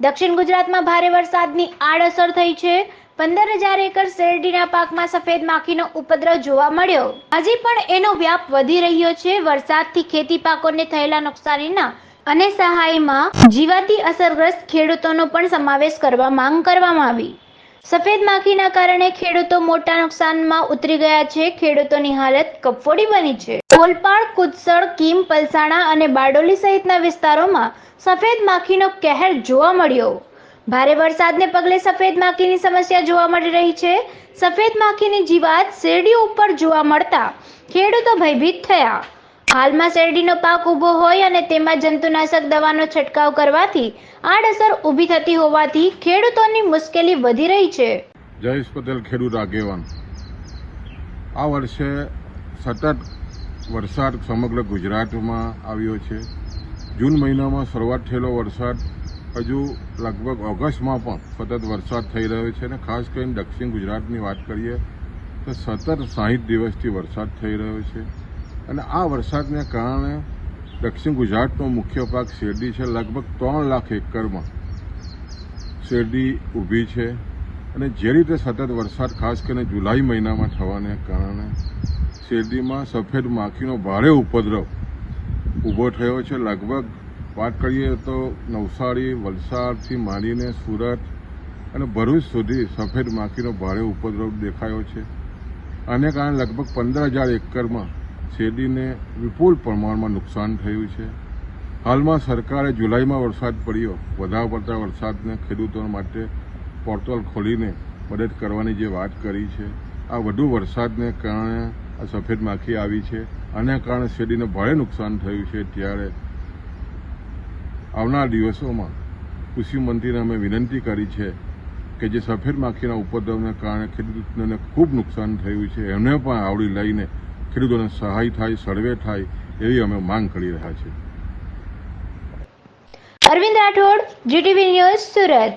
દક્ષિણ ગુજરાતમાં ભારે વરસાદની આડઅસર થઈ છે. પંદર હજાર એકર શેરડીના પાકમાં સફેદ માખીનો ઉપદ્રવ જોવા મળ્યો. હજી પણ એનો વ્યાપ વધી રહ્યો છે. વરસાદથી ખેતી પાકોને થયેલા નુકસાનીના અને સહાયમાં જીવાતી અસરગ્રસ્ત ખેડૂતોનો પણ સમાવેશ કરવા માંગ કરવામાં આવી. સફેદ માખીના કારણે ખેડૂતો મોટા નુકસાનમાં ઉતરી ગયા છે. ખેડૂતોની હાલત કફોડી બની છે. ઓલપાડ કુદસળ, કીમ, પલસાણા અને બારડોલી સહિતના વિસ્તારોમાં સફેદ માખીનો કહેર જોવા મળ્યો. ભારે વરસાદને પગલે સફેદ માખીની સમસ્યા જોવા મળી રહી છે. સફેદ માખીની જીવાત શેરડી ઉપર જોવા મળતા ખેડૂતો ભયભીત થયા. હાલમાં શેરડીનો પાક ઊભો હોય અને તેમાં જંતુનાશક દવાનો છંટકાવ કરવાથી આડઅસર ઊભી થતી હોવાથી ખેડૂતોની મુશ્કેલી વધી રહી છે. જયેશ પટેલ, ખેડૂત આગેવાન. આ વર્ષે સતત વરસાદ સમગ્ર ગુજરાતમાં આવ્યો છે. જૂન મહિનામાં શરૂઆત થયેલો વરસાદ હજુ લગભગ ઓગસ્ટમાં પણ સતત વરસાદ થઈ રહ્યો છે અને ખાસ કરીને દક્ષિણ ગુજરાતની વાત કરીએ તો સતત સાહીઠ દિવસથી વરસાદ થઈ રહ્યો છે. અને આ વરસાદને કારણે દક્ષિણ ગુજરાતનો મુખ્ય પાક શેરડી છે. લગભગ ત્રણ લાખ એકરમાં શેરડી ઊભી છે અને જે રીતે સતત વરસાદ ખાસ કરીને જુલાઈ મહિનામાં થવાને કારણે શેરડીમાં સફેદ માખીનો ભારે ઉપદ્રવ ઊભો થયો છે. લગભગ વાત કરીએ તો નવસારી, વલસાડથી માંડીને સુરત અને ભરૂચ સુધી સફેદ માખીનો ભારે ઉપદ્રવ દેખાયો છે. આને કારણે લગભગ પંદર હજાર એકરમાં શેરડીને વિપુલ પ્રમાણમાં નુકસાન થયું છે. હાલમાં સરકારે જુલાઈમાં વરસાદ પડ્યો. વધારે પડતા વરસાદને ખેડૂતો માટે પોર્ટલ ખોલીને મદદ કરવાની જે વાત કરી છે. આ વધુ વરસાદને કારણે આ સફેદ માખી આવી છે. આના કારણે શેરડીને ભારે નુકસાન થયું છે. ત્યારે આવનાર દિવસોમાં કૃષિ મંત્રીને અમે વિનંતી કરી છે કે જે સફેદ માખીના ઉપદ્રવને કારણે ખેડૂતોને ખૂબ નુકસાન થયું છે. એમને પણ આવડી લઈને ખેડૂતોને સહાય થાય, સર્વે થાય એવી અમે માંગ કરી રહ્યા છીએ. Arvind Rathod GTV news Surat.